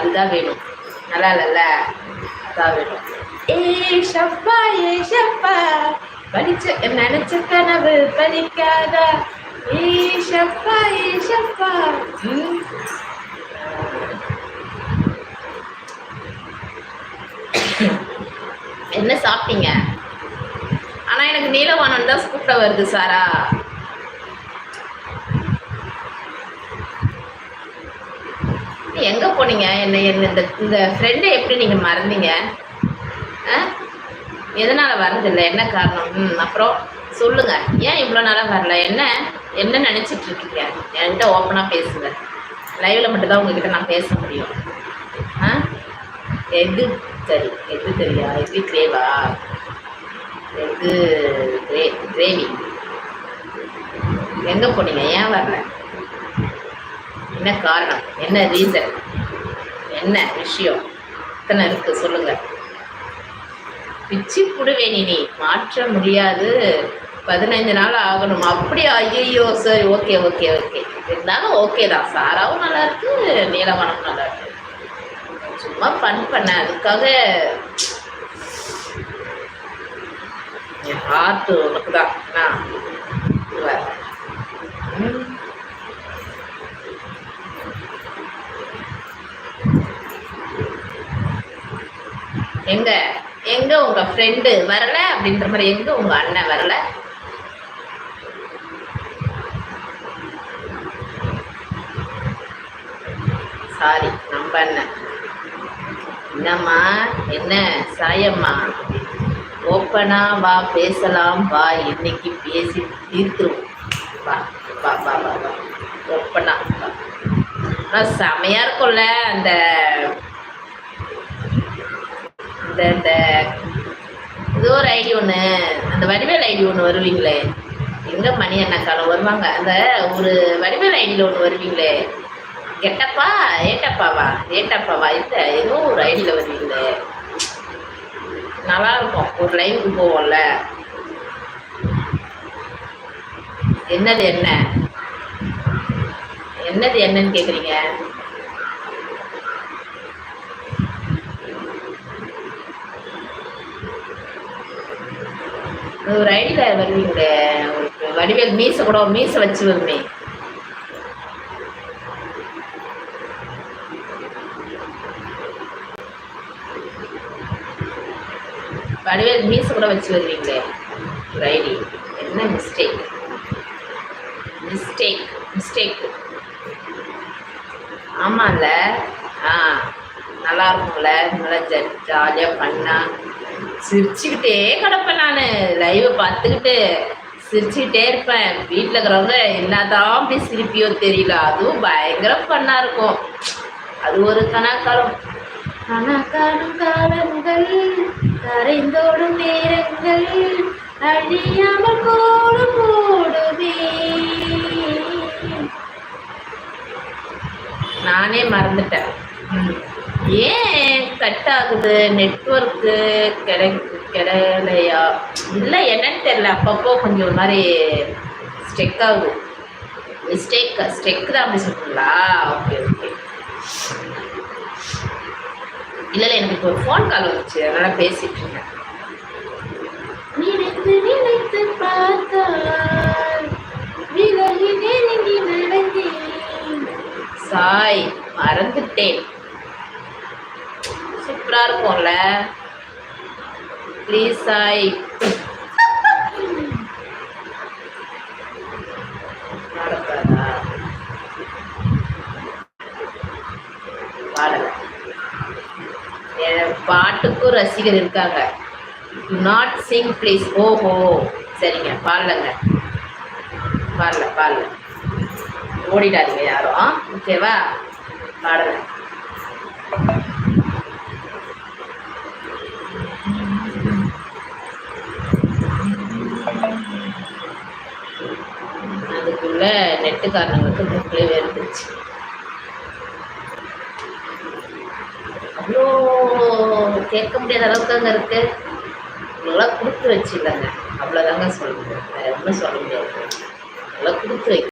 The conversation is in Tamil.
அதுதான் வேணும். நல்லா இல்லைல்ல அதான் வேணும். ஏ ஷப்பா ஏ ஷப்பா. படிச்ச நினைச்ச கனவு படிக்காத ஏ ஷப்பா ஏ ஷப்பா. என்ன சாப்பிட்டீங்க? ஆனா எனக்கு நீலவானம் தான் கூப்பிட வருது சாரா. எங்கே போனீங்க? என்ன என்ன இந்த இந்த ஃப்ரெண்டை எப்படி நீங்கள் மறந்தீங்க? ஆ? வரதில்லை என்ன காரணம்? ம் அப்புறம் சொல்லுங்க. ஏன் இவ்வளோ நாளாக வரல? என்ன என்ன நினச்சிட்டு இருக்கீங்க என்கிட்ட ஓப்பனாக பேசுங்க. லைவில் மட்டும்தான் உங்ககிட்ட நான் பேச முடியும். ஆ? எது சரி எது தெரியா? எது கிரேவா எது கிரே கிரேவி எங்கே போனீங்க? ஏன் வரல? என்ன காரணம்? என்ன ரீசன் என்ன விஷயம்? இத்தனை இருக்கு சொல்லுங்க. பிச்சு புடுவேனி நீ மாற்ற முடியாது. பதினைஞ்சு நாள் ஆகணும். அப்படி ஐயோ சரி ஓகே ஓகே ஓகே இருந்தாலும் ஓகே தான். சாராவும் நல்லா இருக்கு நீலவனம் நல்லா இருக்கு. சும்மா ஃபன் பண்ண. அதுக்காக என் ஹார்ட் உனக்கு தான் நான் இதுவா. ம். எங்க எங்க உங்க ஃப்ரெண்டு வரல அப்படின்ற மாதிரி எங்க உங்க அண்ணன் வரல? சாரி நம்ம அண்ணன். என்னம்மா என்ன சாயம்மா? ஓப்பனா வா பேசலாம் வா இன்னைக்கு பேசி தீர்த்துருவோம். வா வா வா வா வா. ஓப்பனா செமையா செமையாக இருக்கும்ல அந்த இந்த இந்த இது ஒரு ஐடி ஒன்று அந்த வடிவேல் ஐடி ஒன்று வருவீங்களே? எங்கே மணி அண்ணாக்காலம் வருவாங்க? அந்த ஒரு வடிவேல் ஐடியில் ஒன்று வருவீங்களே? எட்டப்பா ஏட்டப்பாவா? ஏட்டப்பாவா? இல்லை ஏதோ ஒரு ஐடியில் வருவீங்களே? நல்லா இருக்கும். ஒரு லைனுக்கு போவோம்ல. என்னது என்ன? என்னது என்னன்னு கேட்குறீங்க ஒரு ஐடியில் வருவீங்களே வடிவேல் மீசை கூட மீசை வச்சு வருமே வடிவேல் மீசை கூட வச்சு வருவீங்களே. ஒரு ஐடி என்ன மிஸ்டேக் மிஸ்டேக் மிஸ்டேக் ஆமாம்ல ஆ. நல்லா இருக்கும்ல. நல்லா ஜாலியாக பண்ணால் சிரிச்சுக்கிட்டே கிடப்பேன் நான். லைவை பார்த்துக்கிட்டு சிரிச்சுக்கிட்டே இருப்பேன். வீட்டில் இருக்கிறவங்க என்னதான் அப்படி சிரிப்பியோ தெரியல. அதுவும் பயங்கர ஃபன்னாக இருக்கும். அது ஒரு கணக்காலம் கணக்காலும் காலங்கள் கரைந்தோடும் நேரங்கள் அழியாமல் கோடும் ஓடுமே நானே மறந்துட்டேன். ஏன்? கட் ஆகுது நெட்ஒர்க்கு கிடை கிடையலையா? இல்லை என்னன்னு தெரியல. அப்பப்போ கொஞ்சம் ஒரு மாதிரி ஸ்டெக் ஆகுது மிஸ்டேக் ஸ்டெக் தான் அப்படி சொல்லுங்களா ஓகே ஓகே இல்லை இல்லை எனக்கு ஒரு ஃபோன் கால் வந்துச்சு. அதனால் பேசிட்டு இருந்தேன் நினைத்து நினைத்து பார்த்தால் விலகி நெருங்கி நடந்தேன் சாய் மறந்துட்டேன். சூப்பராக இருக்கும்ல. ப்ளீஸ் சாய். பாடலை. பாட்டுக்கும் ரசிகர் இருக்காங்க. நாட் சிங் ப்ளீஸ் ஓஹோ. சரிங்க பாடலங்க. பாடல பாடல. ஓடிடாதீங்க யாரும். ஓகேவா? பாடலை. அதுக்குள்ள புக்லேயே இருந்துச்சு அவ்வளோ கேட்க முடியாத அளவுக்கு அங்கே இருக்கு. இவங்களாம் கொடுத்து வச்சுருந்தாங்க அவ்வளோதாங்க சொல்ல முடியும். வேறு ஒன்றும் சொல்ல முடியாது. நல்லா கொடுத்து வை